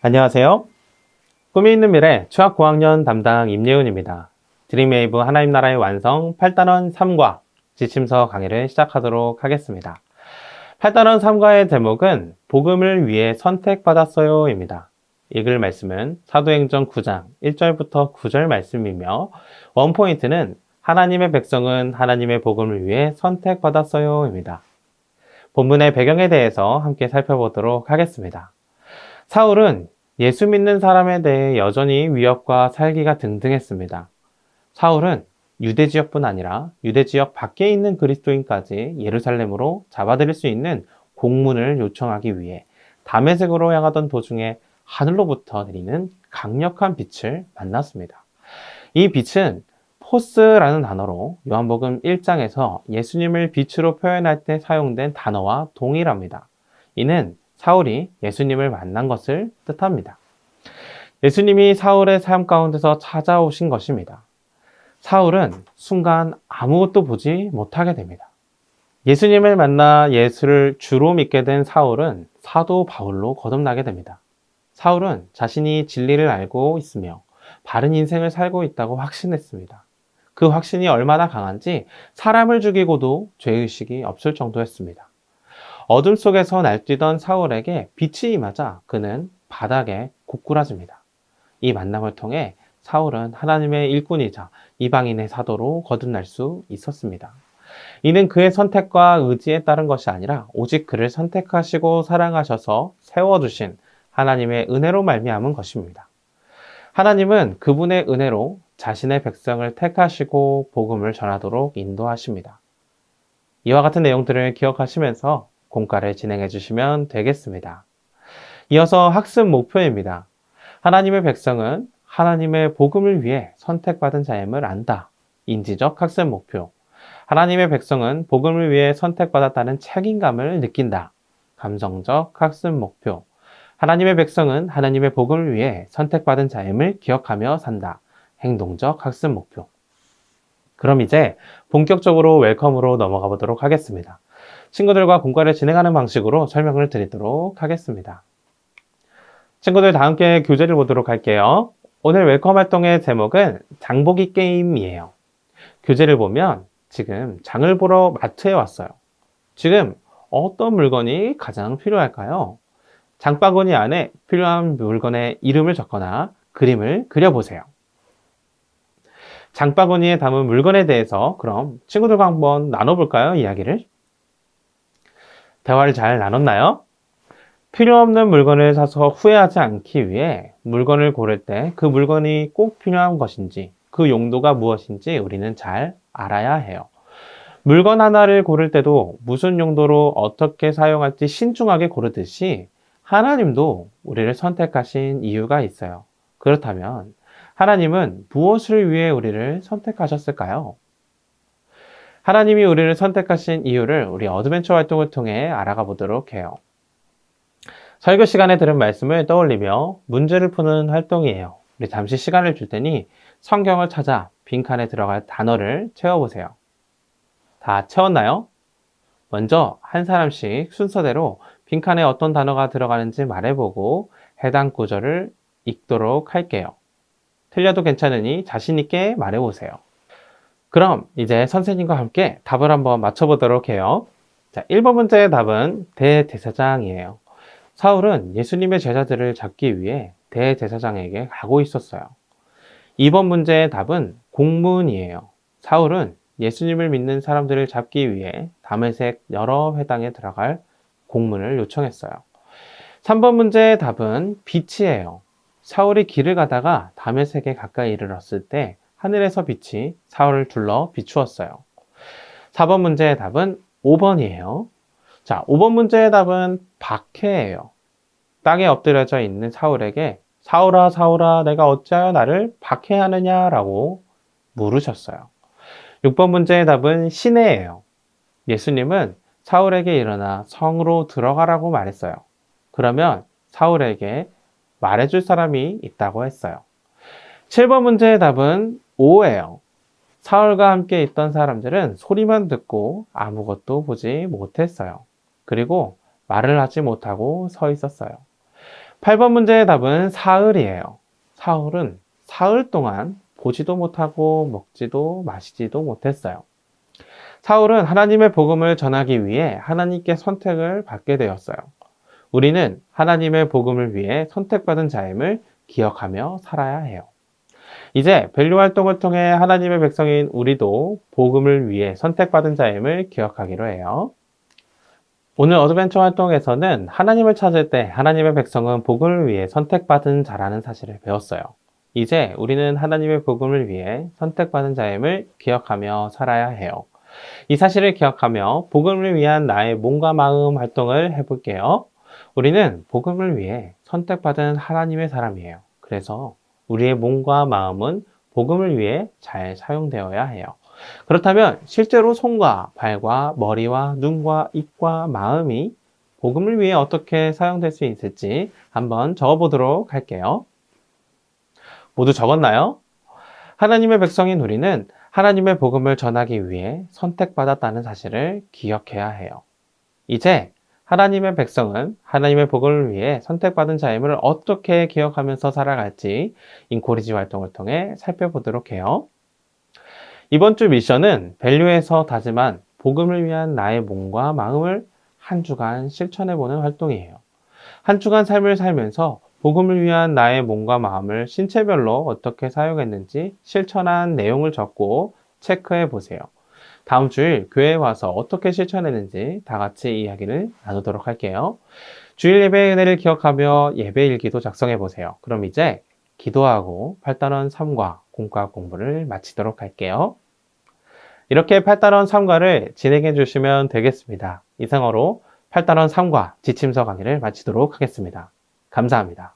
안녕하세요. 꿈이 있는 미래 추학 고학년 담당 임예훈입니다. 드림웨이브 하나님 나라의 완성 8단원 3과 지침서 강의를 시작하도록 하겠습니다. 8단원 3과의 제목은 복음을 위해 선택받았어요 입니다. 읽을 말씀은 사도행전 9장 1절부터 9절 말씀이며 원포인트는 하나님의 백성은 하나님의 복음을 위해 선택받았어요 입니다. 본문의 배경에 대해서 함께 살펴보도록 하겠습니다. 사울은 예수 믿는 사람에 대해 여전히 위협과 살기가 등등했습니다. 사울은 유대 지역뿐 아니라 유대 지역 밖에 있는 그리스도인까지 예루살렘으로 잡아들일 수 있는 공문을 요청하기 위해 담에색으로 향하던 도중에 하늘로부터 내리는 강력한 빛을 만났습니다. 이 빛은 포스라는 단어로 요한복음 1장에서 예수님을 빛으로 표현할 때 사용된 단어와 동일합니다. 이는 사울이 예수님을 만난 것을 뜻합니다. 예수님이 사울의 삶 가운데서 찾아오신 것입니다. 사울은 순간 아무것도 보지 못하게 됩니다. 예수님을 만나 예수를 주로 믿게 된 사울은 사도 바울로 거듭나게 됩니다. 사울은 자신이 진리를 알고 있으며 바른 인생을 살고 있다고 확신했습니다. 그 확신이 얼마나 강한지 사람을 죽이고도 죄의식이 없을 정도였습니다. 어둠 속에서 날뛰던 사울에게 빛이 임하자 그는 바닥에 고꾸라집니다. 이 만남을 통해 사울은 하나님의 일꾼이자 이방인의 사도로 거듭날 수 있었습니다. 이는 그의 선택과 의지에 따른 것이 아니라 오직 그를 선택하시고 사랑하셔서 세워주신 하나님의 은혜로 말미암은 것입니다. 하나님은 그분의 은혜로 자신의 백성을 택하시고 복음을 전하도록 인도하십니다. 이와 같은 내용들을 기억하시면서 공과를 진행해 주시면 되겠습니다. 이어서 학습 목표입니다. 하나님의 백성은 하나님의 복음을 위해 선택받은 자임을 안다. 인지적 학습 목표. 하나님의 백성은 복음을 위해 선택받았다는 책임감을 느낀다. 감성적 학습 목표. 하나님의 백성은 하나님의 복음을 위해 선택받은 자임을 기억하며 산다. 행동적 학습 목표. 그럼 이제 본격적으로 웰컴으로 넘어가 보도록 하겠습니다. 친구들과 공과를 진행하는 방식으로 설명을 드리도록 하겠습니다. 친구들 다 함께 교재를 보도록 할게요. 오늘 웰컴 활동의 제목은 장보기 게임이에요. 교재를 보면 지금 장을 보러 마트에 왔어요. 지금 어떤 물건이 가장 필요할까요? 장바구니 안에 필요한 물건의 이름을 적거나 그림을 그려보세요. 장바구니에 담은 물건에 대해서 그럼 친구들과 한번 나눠볼까요? 이야기를. 대화를 잘 나눴나요? 필요 없는 물건을 사서 후회하지 않기 위해 물건을 고를 때 그 물건이 꼭 필요한 것인지 그 용도가 무엇인지 우리는 잘 알아야 해요. 물건 하나를 고를 때도 무슨 용도로 어떻게 사용할지 신중하게 고르듯이 하나님도 우리를 선택하신 이유가 있어요. 그렇다면 하나님은 무엇을 위해 우리를 선택하셨을까요? 하나님이 우리를 선택하신 이유를 우리 어드벤처 활동을 통해 알아가 보도록 해요. 설교 시간에 들은 말씀을 떠올리며 문제를 푸는 활동이에요. 우리 잠시 시간을 줄 테니 성경을 찾아 빈칸에 들어갈 단어를 채워보세요. 다 채웠나요? 먼저 한 사람씩 순서대로 빈칸에 어떤 단어가 들어가는지 말해보고 해당 구절을 읽도록 할게요. 틀려도 괜찮으니 자신있게 말해보세요. 그럼 이제 선생님과 함께 답을 한번 맞춰보도록 해요. 자, 1번 문제의 답은 대대사장이에요. 사울은 예수님의 제자들을 잡기 위해 대제사장에게 가고 있었어요. 2번 문제의 답은 공문이에요. 사울은 예수님을 믿는 사람들을 잡기 위해 담에색 여러 회당에 들어갈 공문을 요청했어요. 3번 문제의 답은 빛이에요. 사울이 길을 가다가 담에색에 가까이 이르렀을 때 하늘에서 빛이 사울을 둘러 비추었어요. 4번 문제의 답은 5번이에요. 자, 5번 문제의 답은 박해예요. 땅에 엎드려져 있는 사울에게 사울아 사울아 내가 어찌하여 나를 박해하느냐라고 물으셨어요. 6번 문제의 답은 시내예요. 예수님은 사울에게 일어나 성으로 들어가라고 말했어요. 그러면 사울에게 말해줄 사람이 있다고 했어요. 7번 문제의 답은 5예요. 사울과 함께 있던 사람들은 소리만 듣고 아무것도 보지 못했어요. 그리고 말을 하지 못하고 서 있었어요. 8번 문제의 답은 사흘이에요. 사흘은 사흘 동안 보지도 못하고 먹지도 마시지도 못했어요. 사울은 하나님의 복음을 전하기 위해 하나님께 선택을 받게 되었어요. 우리는 하나님의 복음을 위해 선택받은 자임을 기억하며 살아야 해요. 이제 밸류 활동을 통해 하나님의 백성인 우리도 복음을 위해 선택받은 자임을 기억하기로 해요. 오늘 어드벤처 활동에서는 하나님을 찾을 때 하나님의 백성은 복음을 위해 선택받은 자라는 사실을 배웠어요. 이제 우리는 하나님의 복음을 위해 선택받은 자임을 기억하며 살아야 해요. 이 사실을 기억하며 복음을 위한 나의 몸과 마음 활동을 해볼게요. 우리는 복음을 위해 선택받은 하나님의 사람이에요. 그래서 우리의 몸과 마음은 복음을 위해 잘 사용되어야 해요. 그렇다면 실제로 손과 발과 머리와 눈과 입과 마음이 복음을 위해 어떻게 사용될 수 있을지 한번 적어보도록 할게요. 모두 적었나요? 하나님의 백성인 우리는 하나님의 복음을 전하기 위해 선택받았다는 사실을 기억해야 해요. 이제 하나님의 백성은 하나님의 복음을 위해 선택받은 자임을 어떻게 기억하면서 살아갈지 인코리지 활동을 통해 살펴보도록 해요. 이번 주 미션은 밸류에서 다짐한 복음을 위한 나의 몸과 마음을 한 주간 실천해보는 활동이에요. 한 주간 삶을 살면서 복음을 위한 나의 몸과 마음을 신체별로 어떻게 사용했는지 실천한 내용을 적고 체크해 보세요. 다음 주일 교회에 와서 어떻게 실천했는지 다 같이 이야기를 나누도록 할게요. 주일 예배의 은혜를 기억하며 예배 일기도 작성해 보세요. 그럼 이제 기도하고 8단원 3과 공과 공부를 마치도록 할게요. 이렇게 8단원 3과를 진행해 주시면 되겠습니다. 이상으로 8단원 3과 지침서 강의를 마치도록 하겠습니다. 감사합니다.